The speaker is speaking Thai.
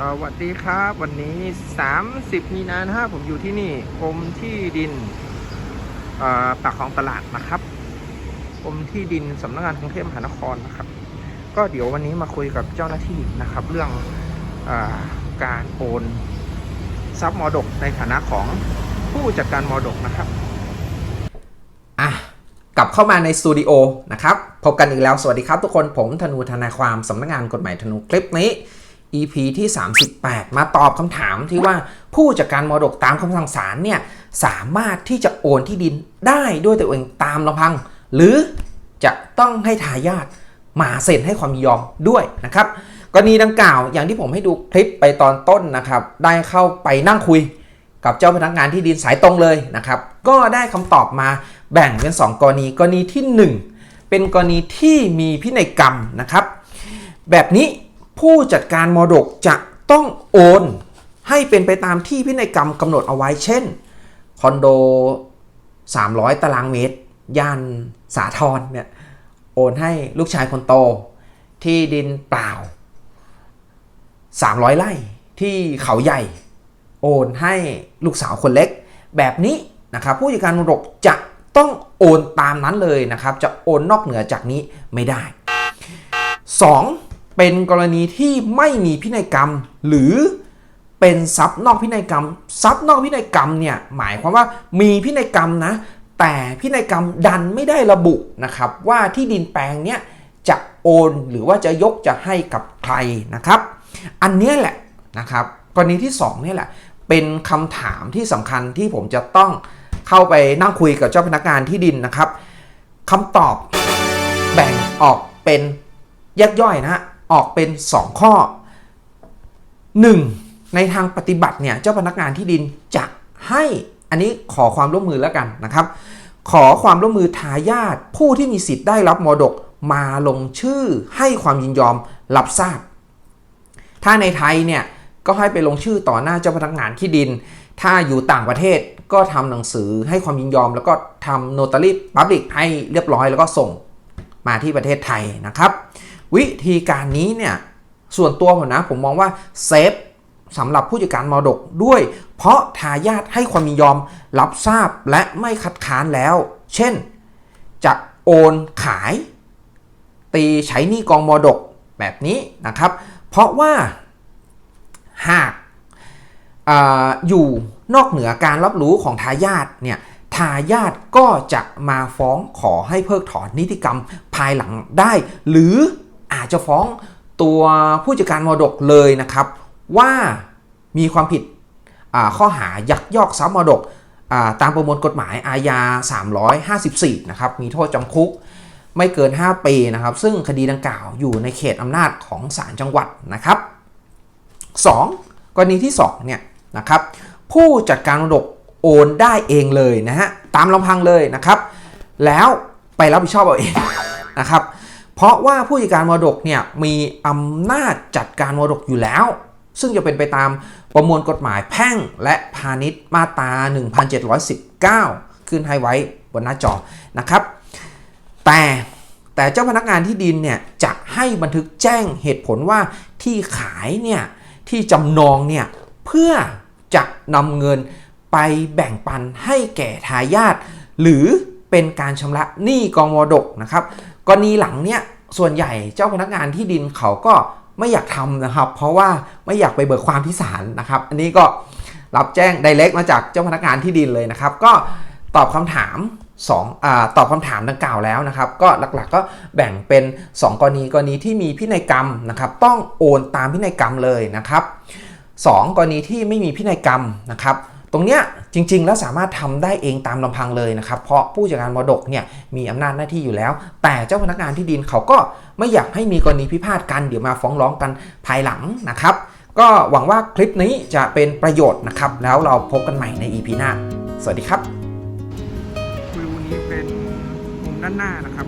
สวัสดีครับ วันนี้ 30 มีนานะฮะผมอยู่ที่นี่กรมที่ดินอ่อปากคลองตลาดนะครับกรมที่ดินสำนักงานกรุงเทพมหานครนะครับ ก็เดี๋ยววันนี้มาคุยกับเจ้าหน้าที่นะครับ เรื่องอาการโอนทรัพย์มรดกในฐานะของผู้จัดการมรดกนะครับอะกลับเข้ามาในสตูดิโอนะครับพบกันอีกแล้วสวัสดีครับทุกคนผมธนูทนายความสำนักงานกฎหมายธนูคลิปนี้ EP ที่ 38 มาตอบคำถามที่ว่าผู้จัดการมรดกตามคำสั่งศาลเนี่ยสามารถที่จะโอนที่ดินได้ด้วยตัวเองตามลำพัง หรือจะต้องให้ทายาทมาเซ็นให้ความยินยอมด้วยนะครับกรณีดังกล่าวอย่างที่ผมให้ดูคลิปไปตอนต้นนะครับ ได้เข้าไปนั่งคุยกับเจ้าพนักงานที่ดินสายตรงเลยนะครับ ก็ได้คำตอบมาแบ่งเป็น 2 กรณีกรณีที่ 1 เป็นกรณีที่มีพินัยกรรมนะครับ แบบนี้ ผู้จัดการมรดกจะต้องโอน ให้เป็นไปตามที่พินัยกรรมกำหนดเอาไว้เช่นคอนโด 300 ตารางเมตร ย่านสาทรเนี่ยโอนให้ลูกชายคนโต ที่ดินเปล่า 300 ไร่ที่เขาใหญ่ โอนให้ลูกสาวคนเล็ก แบบนี้นะครับผู้จัดการมรดกจะต้องโอนตามนั้นเลยนะครับ จะโอนนอกเหนือจากนี้ไม่ได้ 2. เป็นกรณีที่ไม่มีพินัยกรรม หรือเป็นทรัพย์นอกพินัยกรรม ทรัพย์นอกพินัยกรรมเนี่ยหมายความว่ามีพินัยกรรมนะ แต่พินัยกรรมดันไม่ได้ระบุนะครับ ว่าที่ดินแปลงเนี้ยจะโอนหรือว่าจะยกจะให้กับใครนะครับ อันนี้แหละนะครับกรณีที่2เนี่ยแหละเป็นคำถามที่สำคัญที่ผมจะต้องเข้าไปนั่งคุยกับเจ้าพนักงานที่ดินนะครับคำตอบแบ่งออกเป็นแยกย่อยนะฮะ ออกเป็น 2 ข้อ 1. ในทางปฏิบัติเนี่ยเจ้าพนักงานที่ดินจะให้อันนี้ขอความร่วมมือแล้วกันนะครับ ขอความร่วมมือทายาทผู้ที่มีสิทธิ์ได้รับมรดกมาลงชื่อให้ความยินยอมรับทราบ ถ้าในไทยเนี่ยก็ให้ไปลงชื่อต่อหน้าเจ้าพนักงานที่ดิน ถ้าอยู่ต่างประเทศก็ทำหนังสือให้ความยินยอม แล้วก็ทำโนตารีพับลิกให้เรียบร้อยแล้วก็ส่งมาที่ประเทศไทยนะครับ วิธีการนี้เนี่ยส่วนตัวผมนะผมมองว่าเซฟสำหรับผู้จัดการมรดกด้วย เพราะทายาทให้ความยินยอมรับทราบและไม่คัดค้านแล้ว เช่น จะโอนขาย ตีใช้หนี้กองมรดกแบบนี้นะครับ เพราะว่าหากอาอยู่นอกเหนือการรับรู้ของทายาทเนี่ยทายาทก็จะมาฟ้องขอให้เพิกถอนนิติกรรมภายหลังได้ หรือ อาจจะฟ้องตัวผู้จัดการมรดกเลยนะครับ ว่ามีความผิดข้อหายักยอกทรัพย์มรดกตามประมวลกฎหมายอาญา 354 นะครับ มีโทษจำคุกไม่เกิน 5 ปีนะครับ ซึ่งคดีดังกล่าวอยู่ในเขตอำนาจของศาลจังหวัดนะครับ 2. กรณีที่2เนี่ยนะครับ ผู้จัดการมรดกโอนได้เองเลยนะฮะ ตามลำพังเลยนะครับ แล้วไปรับผิดชอบเอาเองนะครับ เพราะว่าผู้จัดการมรดกเนี่ยมีอำนาจจัดการมรดกอยู่แล้ว ซึ่งจะเป็นไปตามประมวลกฎหมายแพ่งและพาณิชย์มาตรา 1719 ขึ้นให้ไว้บนหน้าจอนะครับ แต่แต่เจ้าพนักงานที่ดินเนี่ยจะให้บันทึกแจ้งเหตุผลว่าที่ขายเนี่ยที่จำนองเนี่ยเพื่อจะนำเงินไปแบ่งปันให้แก่ทายาทหรือ เป็นการชำระหนี้กองมรดกนะครับกรณีหลังเนี่ยส่วนใหญ่เจ้าพนักงานที่ดินเขาก็ไม่อยากทำนะครับ เพราะว่าไม่อยากไปเบิกความที่ศาลนะครับ อันนี้ก็รับแจ้ง direct มาจากเจ้าพนักงานที่ดินเลยนะครับ ก็ตอบคำถาม2อาตอบคำถามดังกล่าวแล้วนะครับ ก็หลักๆก็แบ่งเป็น 2 กรณีกรณีที่มีพินัยกรรมนะครับ ต้องโอนตามพินัยกรรมเลยนะครับ 2 กรณีที่ไม่มีพินัยกรรมนะครับ ตรงเนี้ยจริง ๆ แล้วสามารถทำได้เองตามลำพังเลยนะครับ เพราะผู้จัดการมรดกเนี่ยมีอำนาจหน้าที่อยู่แล้ว แต่เจ้าพนักงานที่ดินเขาก็ไม่อยากให้มีกรณีพิพาทกันเดี๋ยวมาฟ้องร้องกันภายหลังนะครับ ก็หวังว่าคลิปนี้จะเป็นประโยชน์นะครับ แล้วเราพบกันใหม่ใน EP หน้า สวัสดีครับวิวนี้เป็นมุมด้านหน้านะครับ